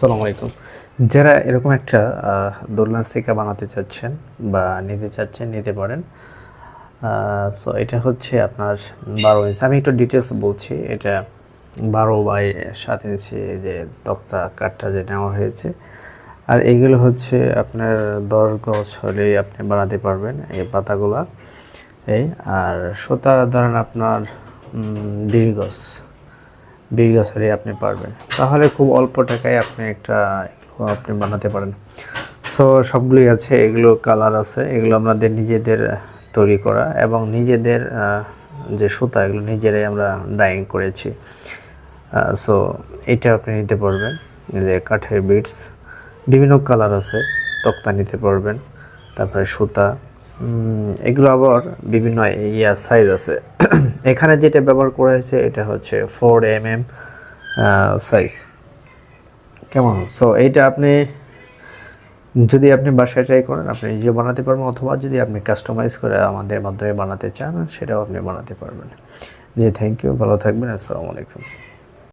আসসালামু আলাইকুম। যারা এরকম একটা দোলনা স্টিকা বানাতে চাচ্ছেন বা নিতে চাচ্ছেন, নিতে পারেন সো এটা হচ্ছে আপনার বারো ইঞ্চ। আমি একটু ডিটেলস বলছি। এটা বারো বাই সাত ইঞ্চি যে তক্তা কাঠটা যে নেওয়া হয়েছে। আর এগুলো হচ্ছে আপনার দশ গজ হলেই আপনি বানাতে পারবেন এই পাতাগুলা। এই, আর সুতা ধরেন আপনার বিশ গজ। বিশ গাছ আপনি পারবেন। তাহলে খুব অল্প টাকায় আপনি একটা আপনি বানাতে পারেন। সো সবগুলোই আছে, এগুলো কালার আছে, এগুলো আমাদের নিজেদের তৈরি করা এবং নিজেদের যে সুতা, এগুলো নিজেরাই আমরা ডাইং করেছি। সো এটা আপনি নিতে পারবেন যে কাঠের বিটস বিভিন্ন কালার আছে, তক্তা নিতে পারবেন, তারপরে সুতা এগুলো আবার বিভিন্ন ইয়া সাইজ আছে। এখানে যেটা ব্যবহার করা হয়েছে, এটা হচ্ছে ফোর এম এম সাইজ কেমন? সো এইটা আপনি যদি আপনি বাসায় ট্রাই করেন, আপনি নিজে বানাতে পারবেন, অথবা যদি আপনি কাস্টমাইজ করে আমাদের মাধ্যমে বানাতে চান, সেটাও আপনি বানাতে পারবেন। জি থ্যাংক ইউ ভালো থাকবেন, আসসালামু আলাইকুম।